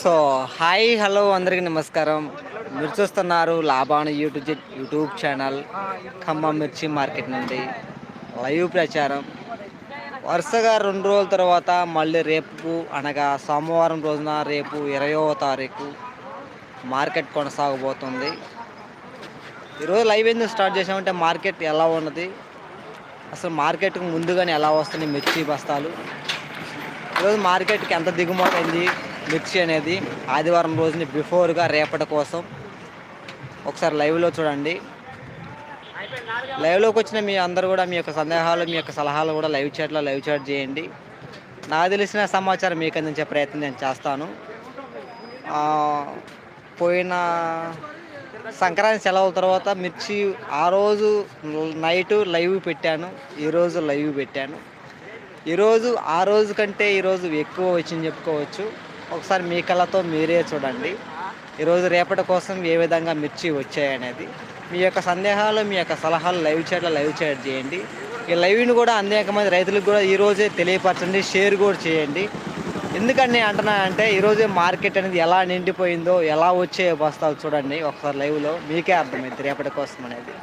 So hi hello అందరికీ నమస్కారం. మీరు చూస్తున్నారు Laban YouTube YouTube channel Khammam మిర్చి మార్కెట్ నుండి లైవ్ ప్రచారం. వరుసగా రెండు రోజుల తర్వాత మళ్ళీ రేపు అనగా సోమవారం రోజున రేపు ఇరవయో తారీఖు మార్కెట్ కొనసాగబోతుంది. ఈరోజు లైవ్ ఎందుకు స్టార్ట్ చేసామంటే మార్కెట్ ఎలా ఉన్నది అసలు మార్కెట్కి ముందుగానే ఎలా వస్తున్నాయి మిర్చి బస్తాలు ఈరోజు మార్కెట్కి ఎంత దిగుమతి అయింది మిర్చి అనేది ఆదివారం రోజుని బిఫోర్గా రేపటి కోసం ఒకసారి లైవ్లో చూడండి. లైవ్లోకి వచ్చిన మీ అందరూ కూడా మీ యొక్క సందేహాలు మీ యొక్క సలహాలు కూడా లైవ్ చాట్లో లైవ్ చాట్ చేయండి. నాకు తెలిసిన సమాచారం మీకు అందించే ప్రయత్నం నేను చేస్తాను. పోయిన సంక్రాంతి సెలవుల తర్వాత మిర్చి ఆ రోజు నైట్ లైవ్ పెట్టాను ఈరోజు లైవ్ పెట్టాను. ఈరోజు ఆ రోజు కంటే ఈరోజు ఎక్కువ వచ్చింది చెప్పుకోవచ్చు. ఒకసారి మీ కళ్ళతో మీరే చూడండి. ఈరోజు రేపటి కోసం ఏ విధంగా మిర్చి వచ్చాయనేది. మీ యొక్క సందేహాలు మీ యొక్క సలహాలు లైవ్ చాట్లో లైవ్ చాట్ చేయండి. ఈ లైవ్ని కూడా అనేక మంది రైతులకు కూడా ఈరోజే తెలియపరచండి షేర్ కూడా చేయండి. ఎందుకని నేను అంటున్నా అంటే ఈరోజే మార్కెట్ అనేది ఎలా నిండిపోయిందో ఎలా వచ్చే వస్తావు చూడండి ఒకసారి లైవ్లో. మీకే అర్థమైంది రేపటి కోసం అనేది.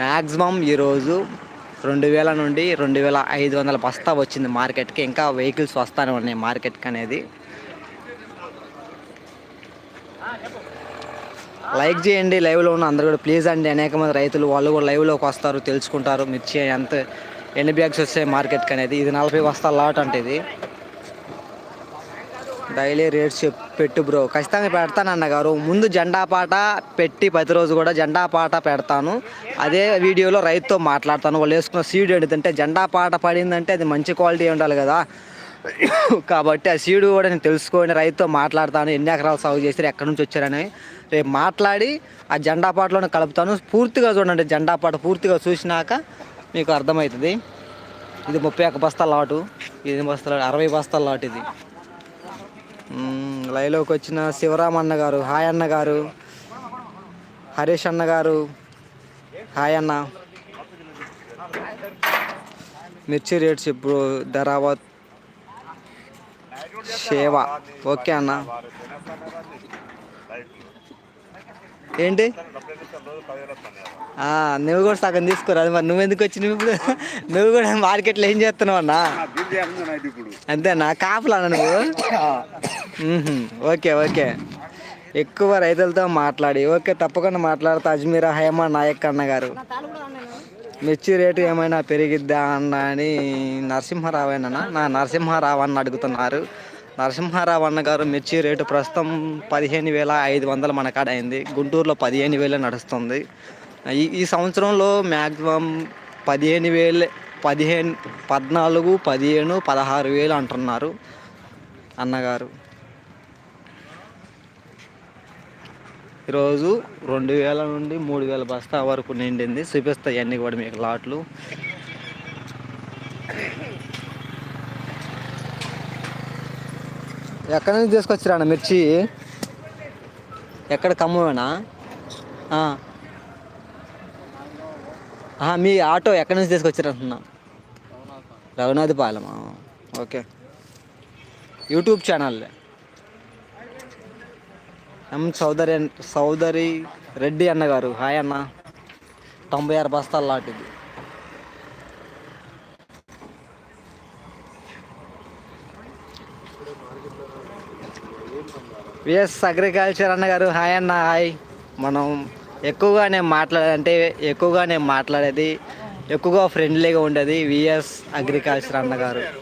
మ్యాక్సిమం ఈరోజు రెండు వేల నుండి రెండు వేల ఐదు వందల బస్తా వచ్చింది మార్కెట్కి. ఇంకా వెహికల్స్ వస్తానే ఉన్నాయి మార్కెట్కి అనేది. లైక్ చేయండి లైవ్లో ఉన్న అందరూ కూడా ప్లీజ్ అండి. అనేక మంది రైతులు వాళ్ళు కూడా లైవ్లోకి వస్తారు తెలుసుకుంటారు. మిర్చి ఎంత ఎన్ని బ్యాగ్స్ వస్తాయి మార్కెట్కి అనేది. ఇది నలభై బస్తాల లాట్ అంటే ఇది. డైలీ రేట్స్ పెట్టు బ్రో. ఖచ్చితంగా పెడతాను అన్నగారు ముందు జెండా పాట పెట్టి ప్రతి రోజు కూడా జెండా పాట పెడతాను. అదే వీడియోలో రైతుతో మాట్లాడతాను. వాళ్ళు వేసుకున్న సీడ్ ఏంటంటే జెండా పాట పడిందంటే అది మంచి క్వాలిటీ ఉండాలి కదా. కాబట్టి ఆ సీడు కూడా నేను తెలుసుకొని రైతుతో మాట్లాడతాను. ఎన్ని ఎకరాలు సాగు చేస్తారు ఎక్కడి నుంచి వచ్చారని. రేపు మాట్లాడి ఆ జెండా పాటలోనే కలుపుతాను. పూర్తిగా చూడండి జెండా పాట పూర్తిగా చూసినాక మీకు అర్థమవుతుంది. ఇది ముప్పై ఒక్క బస్తాల లాటు. ఇది బస్తాల అరవై బస్తాల లాట్ ఇది. లైవ్లోకి వచ్చిన శివరామ్ అన్న గారు హాయ్ అన్న గారు హరీష్ అన్న గారు హాయ్ అన్న. మిర్చి రేట్స్ ఇప్పుడు ధరావత్ సేవ ఓకే అన్న. ఏంటి? నువ్వు కూడా సగం తీసుకురా. అది మరి నువ్వు ఎందుకు వచ్చినావు ఇప్పుడు? నువ్వు కూడా మార్కెట్లో ఏం చేస్తున్నావు అన్నా? అంతేనా? కాపులా నువ్వు? Okay okay. ఎక్కువ రైతులతో మాట్లాడి. ఓకే తప్పకుండా మాట్లాడతా. అజ్మీరా హేమ నాయక్ అన్న గారు. మిర్చి రేటు ఏమైనా పెరిగిద్దా అన్న అని నరసింహారావు అన్న నా నరసింహారావు అన్న అడుగుతున్నారు. నరసింహారావు అన్నగారు మిర్చి రేటు ప్రస్తుతం పదిహేను వేల ఐదు వందలు మన కాడ అయింది. గుంటూరులో పదిహేను వేలే నడుస్తుంది. ఈ ఈ సంవత్సరంలో మ్యాక్సిమం పదిహేను వేలు పదిహేను పద్నాలుగు పదిహేను పదహారు వేలు అంటున్నారు అన్నగారు. ఈరోజు రెండు వేల నుండి మూడు వేల బస్తా వరకు నిండింది. చూపిస్తాయి అన్నీ కూడా మీకు లాట్లు. ఎక్కడి నుంచి తీసుకొచ్చిరా అన్న మిర్చి? ఎక్కడ కమ్మవేనా మీ ఆటో ఎక్కడి నుంచి తీసుకొచ్చారంటున్నా Raghunath Palem okay. YouTube channel M Chowdary అన్- రెడ్డి అన్నగారు. హాయ్ అన్న. తొంభై ఆరు బస్తాలు లాంటిది. విఎస్ అగ్రికల్చర్ అన్నగారు. హాయ్ అన్న హాయ్ మనం ఎక్కువగా నేను మాట్లాడే ఎక్కువగా నేను మాట్లాడేది ఎక్కువగా ఫ్రెండ్లీగా ఉండేది విఎస్ అగ్రికల్చర్ అన్నగారు.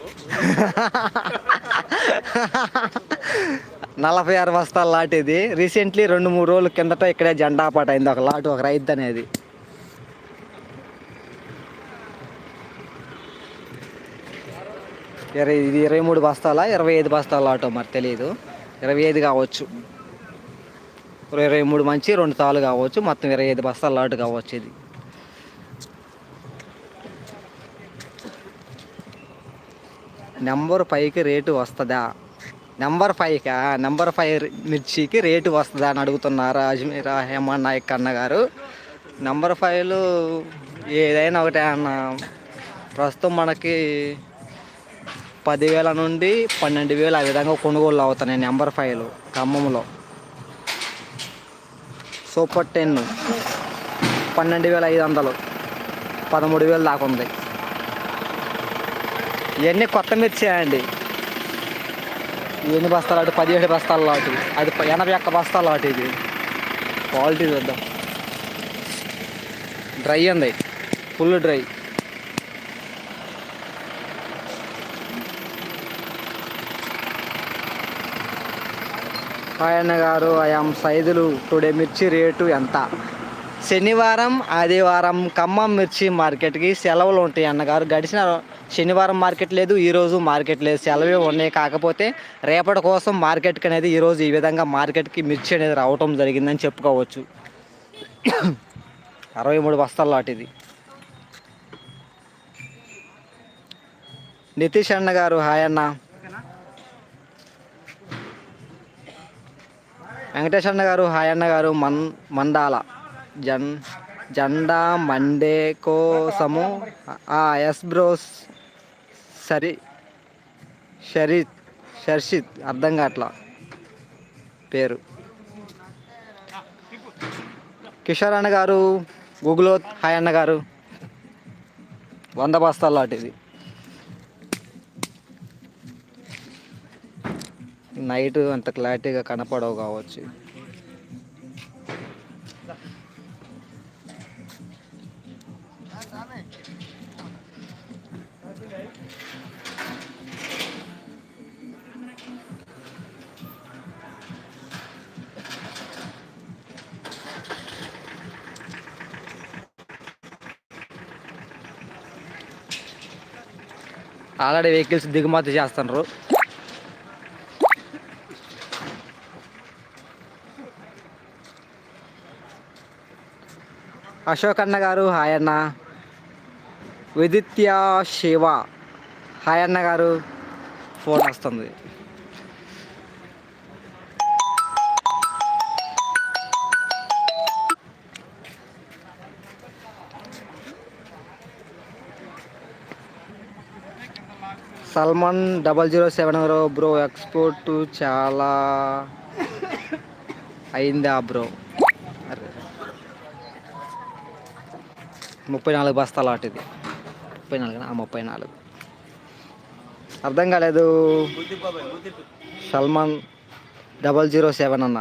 నలభై ఆరు బస్తాల లాట్ ఇది రీసెంట్లీ రెండు మూడు రోజుల కిందట ఇక్కడే జెండా పాట అయింది ఒక లాట్ ఒక రైతు అనేది. ఇరవై ఇది ఇరవై మూడు బస్తాలా ఇరవై ఐదు బస్తాల లాటో మరి తెలియదు ఇరవై ఐదు కావచ్చు. ఇరవై మూడు మంచి రెండు తాలు కావచ్చు. మొత్తం ఇరవై ఐదు బస్తాల లాటు కావచ్చు ఇది. నెంబర్ ఫైవ్కి రేటు వస్తుందా? నెంబర్ ఫైవ్కా? నెంబర్ ఫైవ్ మిర్చికి రేటు వస్తుందా అని అడుగుతున్నారు అజ్మీరా హేమన్ నాయక్ అన్న గారు. నెంబర్ ఫైవ్లు ఏదైనా ఒకటే అన్న ప్రస్తుతం మనకి పదివేల నుండి పన్నెండు వేలు ఆ విధంగా కొనుగోలు అవుతున్నాయి నెంబర్ ఫైవ్లు ఖమ్మంలో. సూపర్ టెన్ పన్నెండు వేల ఐదు వందలు పదమూడు వేలు దాకా ఉంది. ఇవన్నీ కొత్త మిర్చి అండి. ఎన్ని బస్తాలు అటు? పదిహేడు బస్తాలు లాంటి అది ఎనభై ఒక్క బస్తాలు లాంటి ఇది. క్వాలిటీ చూద్దాం. డ్రై ఉంది. Full dry. అన్న గారు ఐఎమ్ సైజులు టుడే మిర్చి రేటు ఎంత? శనివారం ఆదివారం ఖమ్మం మిర్చి మార్కెట్కి సెలవులు ఉంటాయి అన్నగారు. గడిచిన శనివారం మార్కెట్ లేదు ఈరోజు మార్కెట్ లేదు. సెలవే ఉన్నాయి. కాకపోతే రేపటి కోసం మార్కెట్కి అనేది ఈరోజు ఈ విధంగా మార్కెట్కి మిర్చి అనేది రావటం జరిగిందని చెప్పుకోవచ్చు. అరవై మూడు బస్తాలు లాంటిది. నితీష్ అన్న గారు హాయ్ అన్న. వెంకటేష్ అన్న గారు హాయ్ అన్న గారు మన్ మండాల జన్ జెండా మండే కోసము ఆ, ఎస్ బ్రోస్ సరి షరీత్ షర్షిత్ అర్థం కావట్లా? పేరు. కిషోర్ అన్న గారు గూగుల్ హాయ్ అన్న గారు. వంద బస్తాల లాంటిది. నైట్ అంత క్లారిటీగా కనపడవు కావచ్చు. ఆల్రెడీ వెహికల్స్ దిగుమతి చేస్తున్నారు అశోక్ అన్న గారు హాయ్ అన్న. విదిత్య శివ. హాయ్ అన్న గారు ఫోన్ వస్తుంది. Salman double zero seven bro export చాలా అయిందా బ్రో? ముప్పై నాలుగు బస్తాలు వాటిది ముప్పై నాలుగు ముప్పై నాలుగు. అర్థం కాలేదు. సల్మాన్ డబల్ జీరో సెవెన్ అన్న.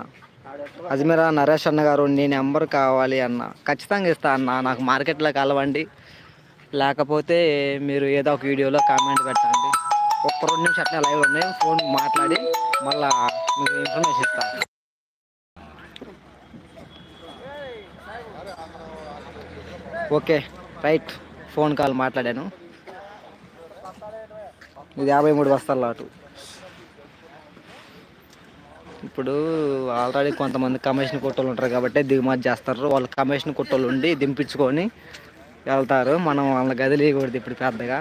అజ్మీరా నరేష్ అన్న గారు నీ నెంబర్ కావాలి అన్న. ఖచ్చితంగా ఇస్తా అన్న. నాకు మార్కెట్లో కలవండి. లేకపోతే మీరు ఏదో ఒక వీడియోలో కామెంట్ పెట్టండి. ఒక్క రెండు నిమిషం అట్లా లైవ్ ఉన్నాయి. ఫోన్ మాట్లాడి మళ్ళీ మీకు ఇన్ఫర్మేషన్ ఇస్తాను ఓకే రైట్. ఫోన్ కాల్ మాట్లాడాను. ఇది యాభై మూడు బస్తాల లాటు ఇప్పుడు ఆల్రెడీ కొంతమంది కమిషన్ కుట్టలు ఉంటారు కాబట్టి దిగుమతి చేస్తారు. వాళ్ళు కమిషన్ కొట్టోళ్ళు ఉండి దింపించుకొని వెళ్తారు. మనం వాళ్ళ గదిలేయకూడదు ఇప్పుడు పెద్దగా.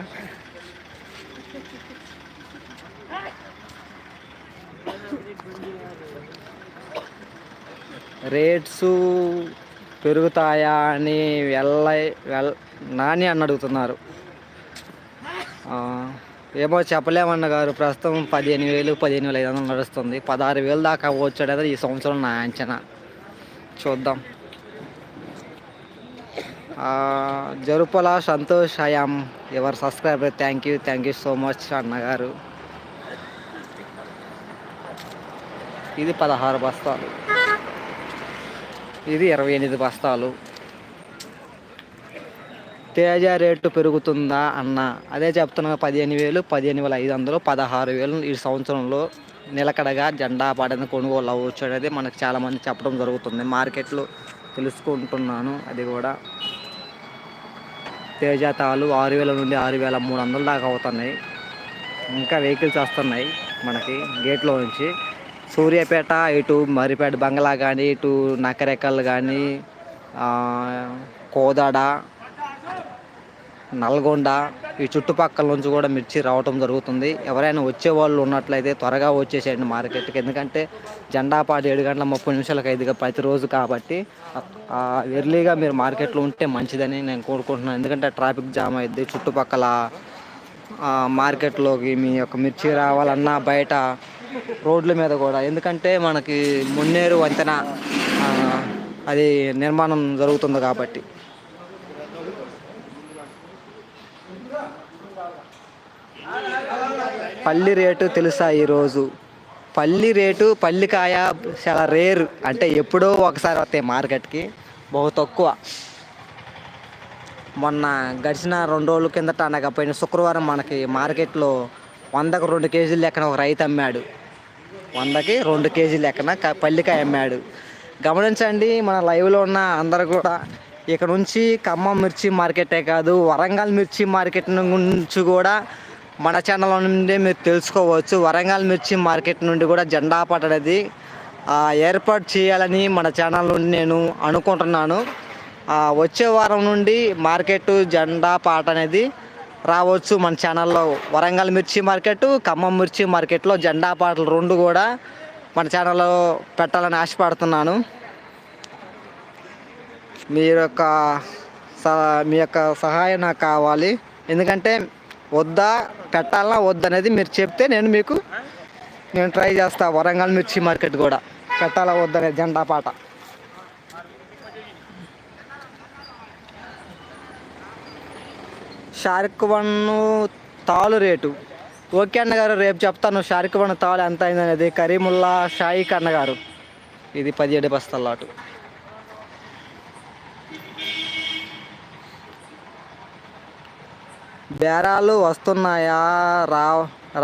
రేట్స్ పెరుగుతాయా అని వెళ్ళ వెల్ నాని అని అడుగుతున్నారు. ఏమో చెప్పలేమన్న గారు ప్రస్తుతం పదిహేను వేలు పదిహేను వేల ఐదు వందలు నడుస్తుంది. పదహారు వేలు దాకా వచ్చాడేదో ఈ సంవత్సరం నా అంచనా. చూద్దాం. జరుపల సంతోష్ ఐఎమ్ ఎవరు subscriber thank you thank you so much అన్నగారు ఇది పదహారు బస్తాలు. ఇది ఇరవై ఎనిమిది బస్తాలు. తేజ రేటు పెరుగుతుందా అన్న అదే చెప్తున్నా పదిహేను వేలు పదిహేను వేల ఐదు వందలు పదహారు వేలు ఈ సంవత్సరంలో నిలకడగా జెండా పాడిన కొనుగోలు అవ్వచ్చు అనేది మనకు చాలామంది చెప్పడం జరుగుతుంది. మార్కెట్లో తెలుసుకుంటున్నాను అది కూడా. తేజ తాలు ఆరు వేల నుండి ఆరు వేల మూడు వందల దాకా అవుతున్నాయి. ఇంకా వెహికల్స్ వస్తున్నాయి మనకి గేట్లో నుంచి. సూర్యాపేట ఇటు మరిపేట బంగ్లా కానీ ఇటు నకరెక్కలు కానీ కోదాడ నల్గొండ ఈ చుట్టుపక్కల నుంచి కూడా మిర్చి రావటం జరుగుతుంది. ఎవరైనా వచ్చేవాళ్ళు ఉన్నట్లయితే త్వరగా వచ్చేసేయండి మార్కెట్కి. ఎందుకంటే జెండా పాట ఏడు గంటల ముప్పై నిమిషాలకు ఐదుగా ప్రతిరోజు కాబట్టి ఎర్లీగా మీరు మార్కెట్లో ఉంటే మంచిదని నేను కోరుకుంటున్నాను. ఎందుకంటే ట్రాఫిక్ జామ్ అయింది చుట్టుపక్కల మార్కెట్లోకి మీ యొక్క మిర్చి రావాలన్నా బయట రోడ్ల మీద కూడా. ఎందుకంటే మనకి మున్నేరు వంతెన అది నిర్మాణం జరుగుతుంది కాబట్టి. పల్లి రేటు తెలుసా ఈరోజు? పల్లి రేటు పల్లికాయ చాలా రేరు. అంటే ఎప్పుడో ఒకసారి వస్తాయి మార్కెట్కి బహు తక్కువ. మొన్న గడిచిన రెండు రోజుల కిందట అనగా పోయిన శుక్రవారం మనకి మార్కెట్లో వందకు రెండు కేజీలు లెక్కన ఒక రైతు అమ్మాడు. వందకి రెండు కేజీ లెక్కన పల్లికాయ అమ్మాడు. గమనించండి మన లైవ్లో ఉన్న అందరు కూడా ఇక నుంచి ఖమ్మం మిర్చి మార్కెటే కాదు వరంగల్ మిర్చి మార్కెట్ నుంచి కూడా మన ఛానల్ నుండి మీరు తెలుసుకోవచ్చు. వరంగల్ మిర్చి మార్కెట్ నుండి కూడా జెండా పాట అనేది ఏర్పాటు చేయాలని మన ఛానల్ నుండి నేను అనుకుంటున్నాను. వచ్చే వారం నుండి మార్కెట్ జెండా పాట అనేది రావచ్చు మన ఛానల్లో వరంగల్ మిర్చి మార్కెట్ ఖమ్మం మిర్చి మార్కెట్లో జెండా పాటలు రెండు కూడా మన ఛానల్లో పెట్టాలని ఆశపడుతున్నాను. మీ యొక్క మీ యొక్క సహాయం నాకు కావాలి. ఎందుకంటే వద్దా పెట్టాలన్నా వద్దనేది మీరు చెప్తే నేను మీకు నేను ట్రై చేస్తా వరంగల్ మిర్చి మార్కెట్ కూడా. పెట్టాలా వద్దనే జెండా పాట. షారుక్ వన్ తాలు రేటు. ఓకే అన్నగారు రేపు చెప్తాను షారుక్ వన్ తాలు ఎంత అయిందనేది. కరీముల్లా షాయిక్ అన్నగారు. ఇది పదిహేడు బస్తాల లాటు బేరాలు వస్తున్నాయా? రా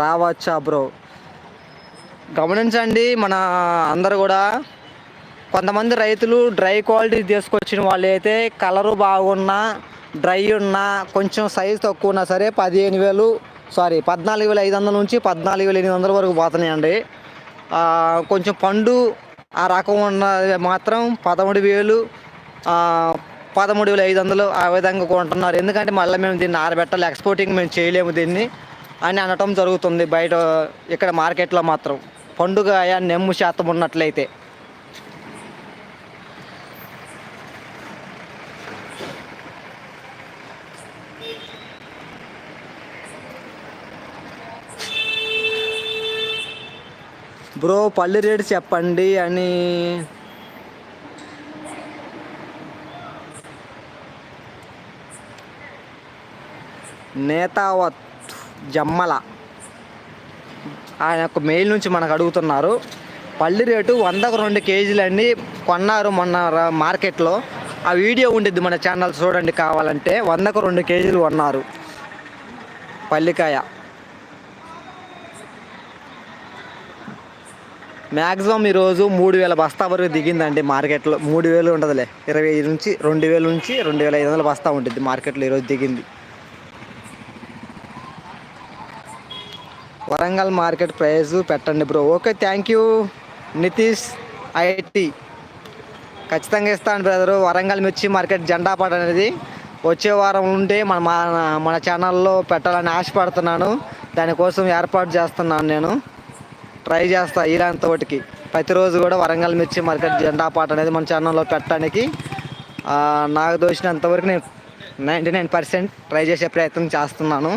రావచ్చా బ్రో? గమనించండి మన అందరు కూడా కొంతమంది రైతులు డ్రై క్వాలిటీ తీసుకొచ్చిన వాళ్ళు అయితే కలరు బాగున్నా డ్రై ఉన్నా కొంచెం సైజ్ తక్కువ ఉన్నా సరే పదిహేను వేలు సారీ పద్నాలుగు వేల ఐదు వందల నుంచి పద్నాలుగు వేల ఎనిమిది వందల వరకు పోతున్నాయండి. కొంచెం పండు ఆ రకం ఉన్న మాత్రం పదమూడు వేలు పదమూడు వేల ఐదు వందలు ఆ విధంగా కొంటున్నారు. ఎందుకంటే మళ్ళీ మేము దీన్ని ఆరబెట్టాలి ఎక్స్పోర్టింగ్ మేము చేయలేము దీన్ని అని అనటం జరుగుతుంది బయట ఇక్కడ మార్కెట్లో మాత్రం. పండుగ నెమ్ము శాతం ఉన్నట్లయితే. బ్రో పల్లి రేటు చెప్పండి అని. నేతావత్ జమ్మల. ఆయన యొక్క మెయిల్ నుంచి మనకు అడుగుతున్నారు. పల్లి రేటు వందకు రెండు కేజీలు అండి కొన్నారు మొన్న మార్కెట్లో. ఆ వీడియో ఉండిద్ది మన ఛానల్ చూడండి కావాలంటే. వందకు రెండు కేజీలు కొన్నారు. పల్లికాయ. మ్యాక్సిమం ఈరోజు మూడు వేల బస్తా వరకు దిగిందండి మార్కెట్లో. మూడు వేలు ఉండదులే ఇరవై ఐదు నుంచి రెండు వేల నుంచి రెండు వేల ఐదు వందల బస్తా ఉంటుంది మార్కెట్లో ఈరోజు దిగింది. వరంగల్ మార్కెట్ ప్రైస్ పెట్టండి bro. Okay thank you. Nitish IT. ఖచ్చితంగా ఇస్తాను బ్రదరు. వరంగల్ మిర్చి మార్కెట్ జెండాపాట అనేది వచ్చే వారం ఉంటే మన మన- మన ఛానల్లో పెట్టాలని ఆశపడుతున్నాను. దానికోసం ఏర్పాటు చేస్తున్నాను నేను. ట్రై చేస్తా ఇలాంతోటికి ప్రతిరోజు కూడా వరంగల్ మిర్చి మార్కెట్ జెండా పాట అనేది మన ఛానల్లో పెట్టడానికి నాకు దోచినంతవరకు నేను నైంటీ నైన్ పర్సెంట్ ట్రై చేసే ప్రయత్నం చేస్తున్నాను.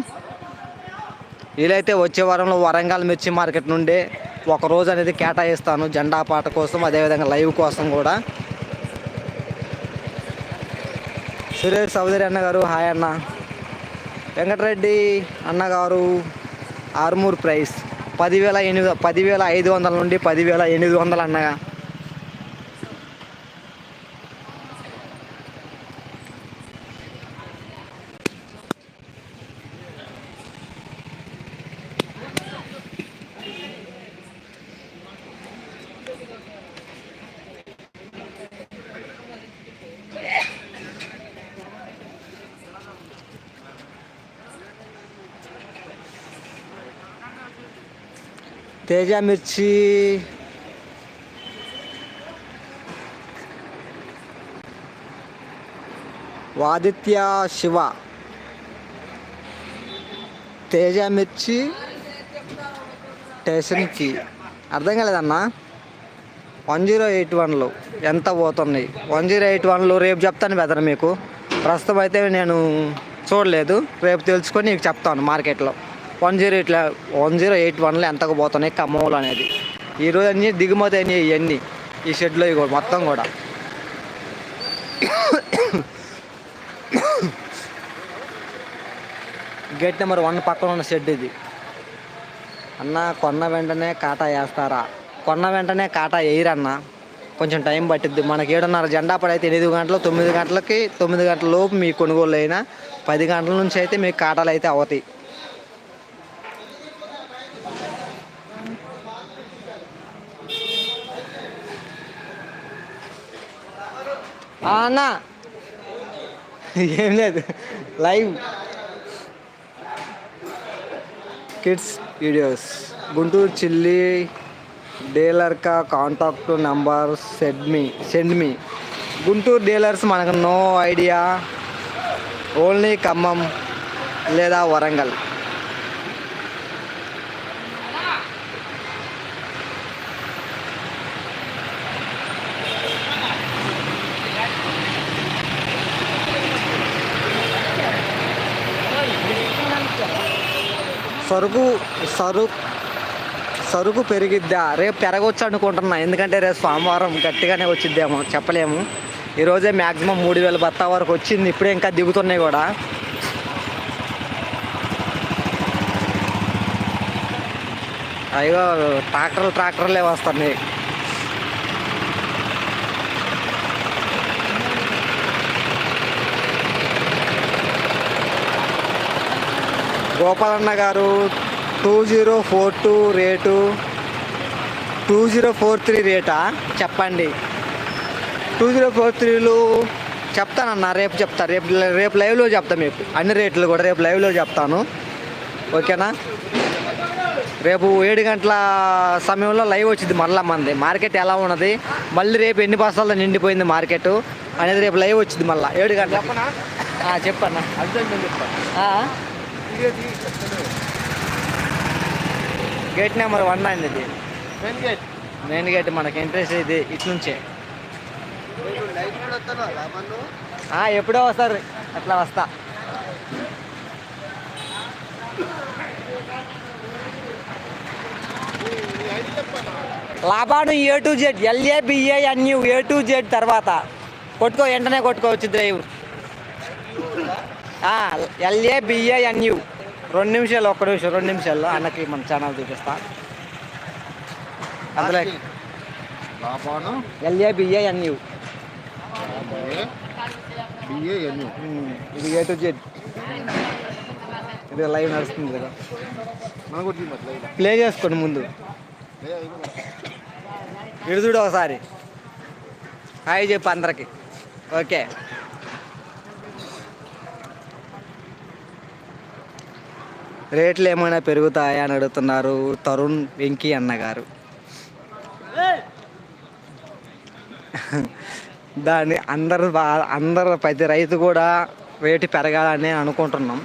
వీలైతే వచ్చే వారంలో వరంగల్ మిర్చి మార్కెట్ నుండి ఒక రోజు అనేది కేటాయిస్తాను జెండా పాట కోసం అదేవిధంగా లైవ్ కోసం కూడా. సురేష్ చౌదరి అన్న గారు హాయ్ అన్న. వెంకటరెడ్డి అన్నగారు ఆర్మూర్ ప్రైస్. పదివేల ఎనిమిది పదివేల ఐదు వందల నుండి పదివేల ఎనిమిది వందలు అన్నగా. తేజ మిర్చి. వాదిత్య శివ. తేజ మిర్చి. స్టేషన్కి అర్థం కాలేదన్నా? వన్ జీరో ఎయిట్ వన్లు ఎంత పోతున్నాయి? వన్ జీరో ఎయిట్ వన్లు రేపు చెప్తాను బెదర్ మీకు. ప్రస్తుతం అయితే నేను చూడలేదు. రేపు తెలుసుకొని నీకు చెప్తాను మార్కెట్లో. వన్ జీరో ఇట్లా వన్ జీరో ఎయిట్ వన్లో ఎంతకు పోతున్నాయి ఖమ్మంలో అనేది. ఈరోజు అన్నీ దిగుమతి అయినాయి ఇవన్నీ ఈ షెడ్లో ఇవి కూడా మొత్తం కూడా. గేట్ నెంబర్ వన్ పక్కన ఉన్న షెడ్ ఇది. అన్న కొన్న వెంటనే కాటా వేస్తారా? కొన్న వెంటనే కాటా వేయరన్న. కొంచెం టైం పట్టిద్ది. మనకి ఏడున్నర జెండా పడైతే ఎనిమిది గంటలు తొమ్మిది గంటలకి తొమ్మిది గంటల లోపు మీ కొనుగోలు అయినా పది గంటల నుంచి అయితే మీకు కాటాలు అయితే అవుతాయి. అన్నా. ఏం లేదు. Live. Kids videos. Guntur chilli డీలర్కా contact number send me send me. Guntur dealers మనకు నో ఐడియా. ఓన్లీ ఖమ్మం లేదా వరంగల్. సరుకు సరుకు సరుకు పెరిగిద్దా? రేపు పెరగవచ్చు అనుకుంటున్నా. ఎందుకంటే రేపు సోమవారం గట్టిగానే వచ్చిద్దేమో చెప్పలేము. ఈరోజే మ్యాక్సిమం మూడు వేల బత్తా వరకు వచ్చింది. ఇప్పుడే ఇంకా దిగుతున్నాయి కూడా. అయ్యో ట్రాక్టర్లు ట్రాక్టర్లే వస్తున్నాయి. Gopalanna garu two zero four two rate two zero four three రేటా? చెప్పండి. టూ జీరో ఫోర్ త్రీలు చెప్తానన్న రేపు చెప్తా రేపు రేపు లైవ్లో చెప్తా మీకు. అన్ని రేట్లు కూడా రేపు లైవ్లో చెప్తాను. ఓకేనా? రేపు ఏడు గంటల సమయంలో లైవ్ వచ్చింది మరలా మంది. మార్కెట్ ఎలా ఉన్నది? మళ్ళీ రేపు ఎన్ని బస్తాలతో నిండిపోయింది మార్కెట్ అనేది రేపు లైవ్ వచ్చింది మళ్ళీ. ఏడు గంటల చెప్పన్నా. ఆ? గేట్ నెంబర్ వన్ అండి ఇది. Main gate? మనకి ఎంట్రెన్స్ ఇది ఇటు నుంచే. ఆ, ఎప్పుడో వస్తారు. అట్లా వస్తా. Laban A to Z LA BA ఎన్యూ A to Z తర్వాత. కొట్టుకో వెంటనే కొట్టుకోవచ్చు డ్రైవర్. ఎల్ఏ బిఏ ఎన్యూ రెండు నిమిషాలు ఒక్క నిమిషం రెండు నిమిషాల్లో అన్నకి మన ఛానల్ చూపిస్తా. అందులో Laban. L A B A N U B A N U ఇది ఏ టు జెడ్ ఇది లైవ్ నడుస్తుంది కదా. ప్లే చేసుకోండి ముందు. ఇటు చూడు ఒకసారి. హాయ్ చెప్పు అందరికి. ఓకే రేట్లు ఏమైనా పెరుగుతాయా అని అడుగుతున్నారు తరుణ్ వెంకీ అన్న గారు దాన్ని అందరు బా అందరు ప్రతి రైతు కూడా రేటు పెరగాలని అనుకుంటున్నాం.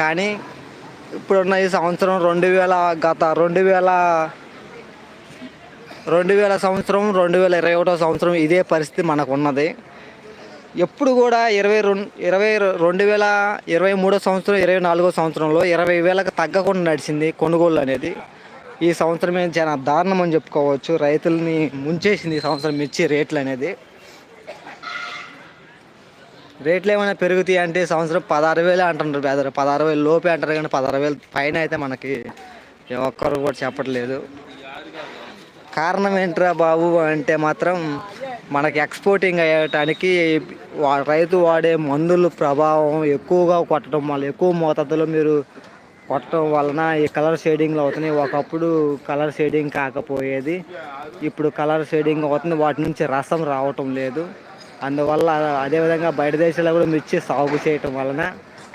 కానీ ఇప్పుడున్న ఈ సంవత్సరం రెండు వేల గత రెండు వేల రెండు వేల సంవత్సరం రెండు వేల ఇరవై ఒకటో సంవత్సరం ఇదే పరిస్థితి మనకు ఉన్నది. ఎప్పుడు కూడా ఇరవై రెండు ఇరవై రెండు వేల ఇరవై మూడో సంవత్సరం ఇరవై నాలుగో సంవత్సరంలో ఇరవై వేలకు తగ్గకుండా నడిచింది కొనుగోలు అనేది. ఈ సంవత్సరమే చాలా దారుణం అని చెప్పుకోవచ్చు. రైతుల్ని ముంచేసింది ఈ సంవత్సరం మిర్చి రేట్లు అనేది. రేట్లు ఏమైనా పెరుగుతాయి అంటే సంవత్సరం పదహారు వేలే అంటున్నారు పేదరు పదహారు వేలు లోపే అంటారు కానీ పదహారు వేలు పైన అయితే మనకి ఒక్కరు కూడా చెప్పట్లేదు. కారణం ఏంట్రా బాబు అంటే మాత్రం మనకి ఎక్స్పోర్టింగ్ అయ్యటానికి వా- రైతు వాడే మందుల ప్రభావం ఎక్కువగా కొట్టడం వల్ల ఎక్కువ మోతాదులో మీరు కొట్టడం వలన ఈ కలర్ షేడింగ్లు అవుతున్నాయి. ఒకప్పుడు కలర్ షేడింగ్ కాకపోయేది ఇప్పుడు కలర్ షేడింగ్ అవుతుంది. వాటి నుంచి రసం రావటం లేదు. అందువల్ల అదేవిధంగా బయట దేశాల్లో కూడా మిర్చి సాగు చేయటం వలన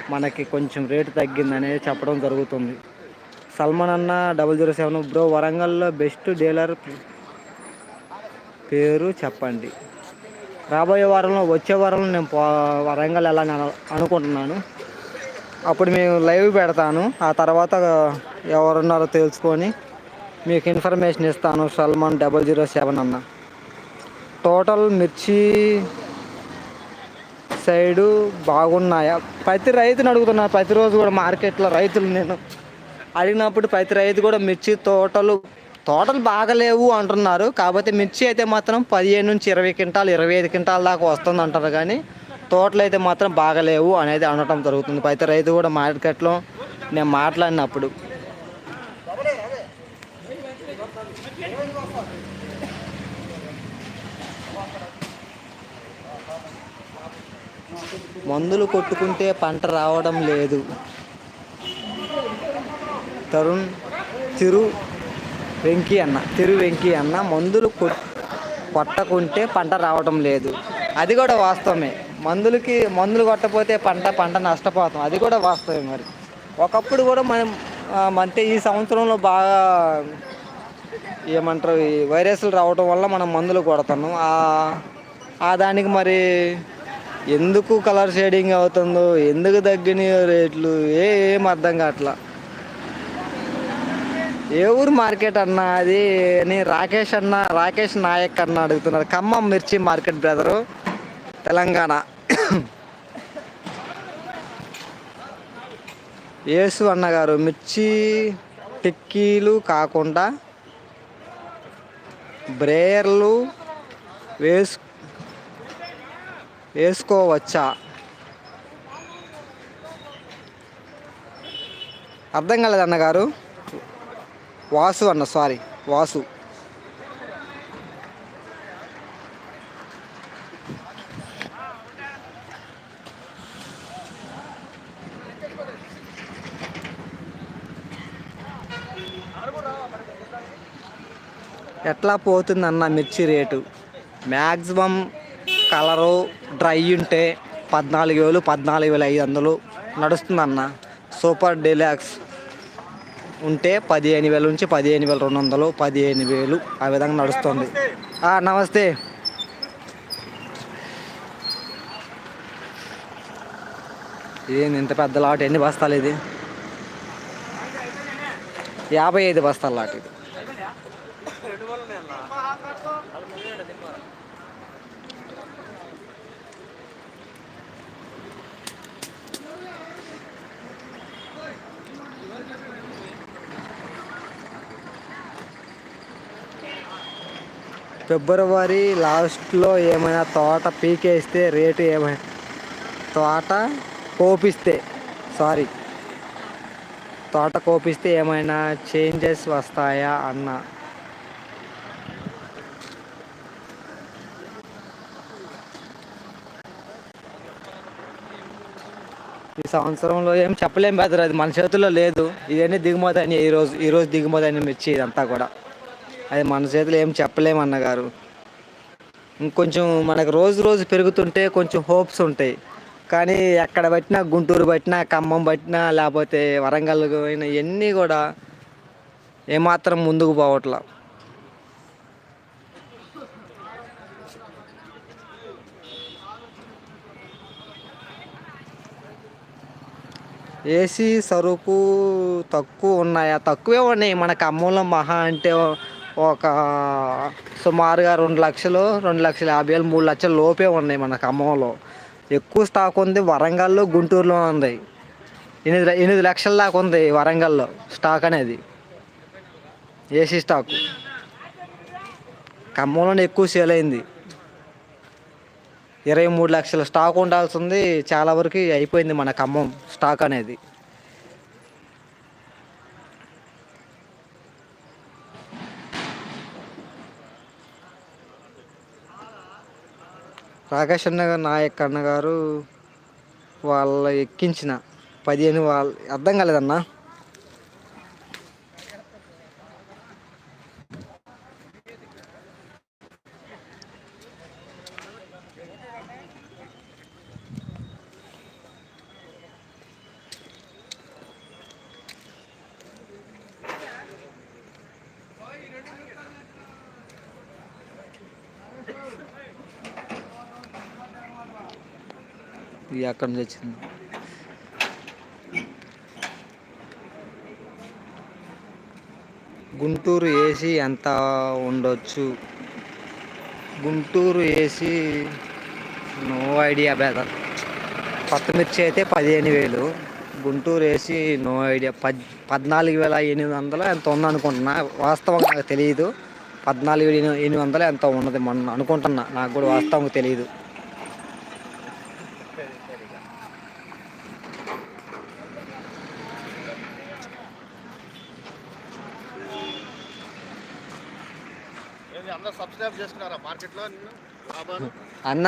మనకి కొంచెం రేటు తగ్గిందనేది చెప్పడం జరుగుతుంది. సల్మాన్ అన్న డబల్ జీరో సెవెన్ బ్రో వరంగల్లో బెస్ట్ డీలర్ పేరు చెప్పండి. రాబోయే వారంలో వచ్చే వారంలో నేను పో వరంగల్ వెళ్ళాలని అనుకుంటున్నాను. అప్పుడు మేము లైవ్ పెడతాను. ఆ తర్వాత ఎవరున్నారో తెలుసుకొని మీకు ఇన్ఫర్మేషన్ ఇస్తాను. సల్మాన్ డబల్ జీరో సెవెన్ అన్న. టోటల్ మిర్చి సైడు బాగున్నాయా? ప్రతి రైతుని అడుగుతున్నా. ప్రతిరోజు కూడా మార్కెట్లో రైతులు నేను అడిగినప్పుడు ప్రతి రైతు కూడా మిర్చి తోటలు తోటలు బాగలేవు అంటున్నారు. కాకపోతే మిర్చి అయితే మాత్రం పదిహేను నుంచి ఇరవై క్వింటాలు ఇరవై ఐదు క్వింటాల దాకా వస్తుంది అంటారు కానీ తోటలు అయితే మాత్రం బాగలేవు అనేది అనడం జరుగుతుంది. అయితే రైతు కూడా మార్కెట్లో నేను మాట్లాడినప్పుడు. మందులు కొట్టుకుంటే పంట రావడం లేదు. తరుణ్ తిరు వెంకీ అన్న తిరు వెంకీ అన్న మందులు కొట్టకుంటే పంట రావడం లేదు. అది కూడా వాస్తవమే. మందులకి మందులు కొట్టకపోతే పంట పంట నష్టపోతాం. అది కూడా వాస్తవమే మరి. ఒకప్పుడు కూడా మనం అంటే ఈ సంవత్సరంలో బాగా ఏమంటారు ఈ వైరస్లు రావడం వల్ల మనం మందులు కొడతాము ఆ- ఆ దానికి మరి ఎందుకు కలర్ షేడింగ్ అవుతుందో ఎందుకు తగ్గిన రేట్లు ఏ ఏం అర్థం కావట్లా. ఏ ఊరు మార్కెట్ అన్న అది అని రాకేష్ అన్న రాకేష్ నాయక్ అన్న అడుగుతున్నారు. ఖమ్మం మిర్చి మార్కెట్ బ్రదరు తెలంగాణ. యేసు అన్నగారు మిర్చి టిక్కీలు కాకుండా బ్రేయర్లు వేసు వేసుకోవచ్చా? అర్థం కాలేదు అన్నగారు? వాసు అన్న సారీ వాసు. ఎట్లా పోతుందన్న మిర్చి రేటు? మ్యాక్సిమం కలరు డ్రై ఉంటే పద్నాలుగు వేలు పద్నాలుగు వేల ఐదు వందలు నడుస్తుందన్న. Super deluxe. ఉంటే పదిహేను వేల నుంచి పదిహేను వేల రెండు వందలు పదిహేను వేలు ఆ విధంగా నడుస్తుంది. నమస్తే. ఏంది ఇంత పెద్ద లాట్? ఎన్ని బస్తాలు ఇది? యాభై ఐదు బస్తాల లాట్ ఇది. ఫిబ్రవరి లాస్ట్లో ఏమైనా తోట పీకేస్తే రేటు ఏమైనా తోట కోపిస్తే సారీ తోట కోపిస్తే ఏమైనా చేంజెస్ వస్తాయా అన్న? ఈ సంవత్సరంలో ఏం చెప్పలేం బెదర్ అది మన చేతుల్లో లేదు. ఇవన్నీ దిగుమతి అని ఈరోజు ఈరోజు దిగుమతి అని మిర్చి ఇదంతా కూడా. అది మన చేతిలో ఏం చెప్పలేము అన్నగారు. ఇంకొంచెం మనకు రోజు రోజు పెరుగుతుంటే కొంచెం హోప్స్ ఉంటాయి. కానీ ఎక్కడ పట్టినా గుంటూరు పట్టినా ఖమ్మం పట్టినా లేకపోతే వరంగల్ పోయినా ఇవన్నీ కూడా ఏమాత్రం ముందుకు పోవట్లా. ఏసీ సరుకు తక్కువ ఉన్నాయా? తక్కువే ఉన్నాయి. మన ఖమ్మంలో మహా అంటే ఒక సుమారుగా రెండు లక్షలు రెండు లక్షల యాభై వేలు మూడు లక్షల లోపే ఉన్నాయి మన ఖమ్మంలో ఎక్కువ స్టాక్ ఉంది వరంగల్లో గుంటూరులో ఉంది. ఎనిమిది ఎనిమిది లక్షల దాకా ఉంది వరంగల్లో స్టాక్ అనేది. ఏసీ స్టాక్ ఖమ్మంలోనే ఎక్కువ సేల్ అయింది. ఇరవై మూడు లక్షల స్టాక్ ఉండాల్సింది చాలా వరకు అయిపోయింది మన ఖమ్మం స్టాక్ అనేది. రాకేష్ అన్న గారు నాయక్ అన్న గారు వాళ్ళ ఎక్కించిన పదిహేను వాళ్ళ అర్థం కాలేదన్నా? అక్కడ నుంచి వచ్చింది గుంటూరు ఏసీ ఎంత ఉండొచ్చు? గుంటూరు ఏసీ నో ఐడియా బేదర్ కొత్త అయితే పదిహేను వేలు. Guntur AC no idea. పద్ పద్నాలుగు వేల ఎనిమిది వందలు ఎంత ఉందనుకుంటున్నా వాస్తవంగా నాకు తెలియదు పద్నాలుగు వేల ఎనిమిది వందలు ఎంత ఉన్నది మొన్న అనుకుంటున్నా. నాకు కూడా వాస్తవంగా తెలియదు అన్న.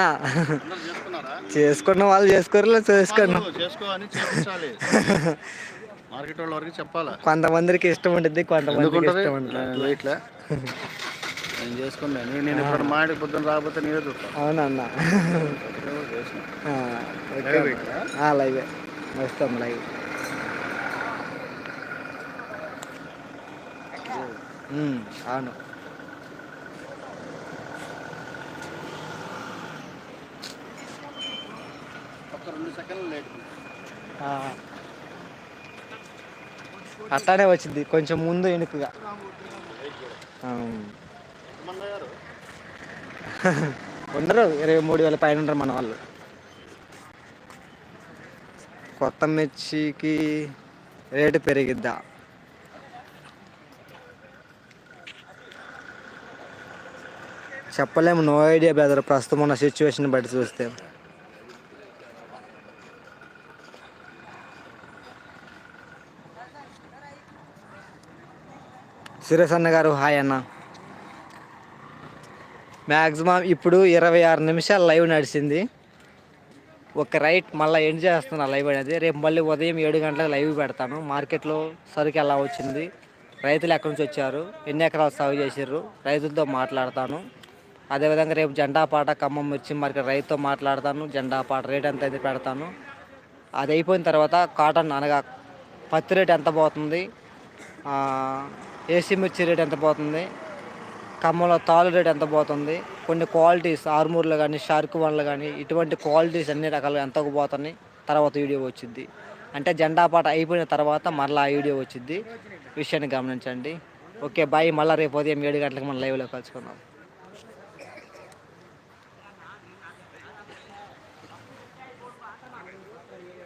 చేసుకున్న వాళ్ళు చేసుకోరు చేసుకున్నాం. మార్కెట్ వాళ్ళ వరకు చెప్పాలా? కొంతమందికి ఇష్టం ఉంటుంది? ఇష్టం వెయిట్లే? నేను చేసుకున్నాను నేను ఇప్పుడు మా ఇంటికి పొద్దున్న రాకపోతే నేనే చూస్తాను అవునన్న. చేసిన. ఆ, ఓకే లైవ్ లైవే. వస్తాం లైవ్. ఉమ్, అవును ఒక్క రెండు సెకండ్లు లేట్ ఆ. అట్లానే వచ్చింది కొంచెం ముందు గారు ఉండరు ఇరవై మూడు వేల పైన ఉండరు మన వాళ్ళు. కొత్త మిర్చికి రేటు పెరిగిద్దా? చెప్పలేము నో ఐడియా బ్రదర్ ప్రస్తుతం ఉన్న సిచ్యువేషన్ బట్టి చూస్తే. సురేష్ అన్న గారు హాయ్ అన్న. మ్యాక్సిమం ఇప్పుడు ఇరవై ఆరు నిమిషాలు లైవ్ నడిచింది. ఒక రైట్ మళ్ళీ ఎండ్ చేస్తున్నా లైవ్ అనేది. రేపు మళ్ళీ ఉదయం ఏడు గంటలకు లైవ్ పెడతాను. మార్కెట్లో సరుకు ఎలా వచ్చింది రైతులు ఎక్కడి నుంచి వచ్చారు ఎన్ని ఎకరాలు సాగు చేసారు రైతులతో మాట్లాడతాను. అదేవిధంగా రేపు జెండా పాట ఖమ్మం మిర్చి మార్కెట్ రైతుతో మాట్లాడతాను. జెండా పాట రేట్ ఎంత అయితే పెడతాను. అది అయిపోయిన తర్వాత కాటన్ అనగా పత్తి రేట్ ఎంత పోతుంది? ఏసీ మిర్చి రేట్ ఎంత పోతుంది? ఖమ్మంలో తాలు రేట్ ఎంత పోతుంది? కొన్ని క్వాలిటీస్ ఆర్మూర్లు కానీ షార్క్ వన్లు కానీ ఇటువంటి క్వాలిటీస్ అన్ని రకాలుగా ఎంతకు పోతున్నాయి? తర్వాత వీడియో వచ్చింది అంటే జెండా పాట అయిపోయిన తర్వాత మళ్ళీ ఆ వీడియో వచ్చింది విషయాన్ని గమనించండి. Okay bye. మళ్ళీ రేపు ఉదయం ఏడు గంటలకు మనం లైవ్లో కలుసుకుందాం.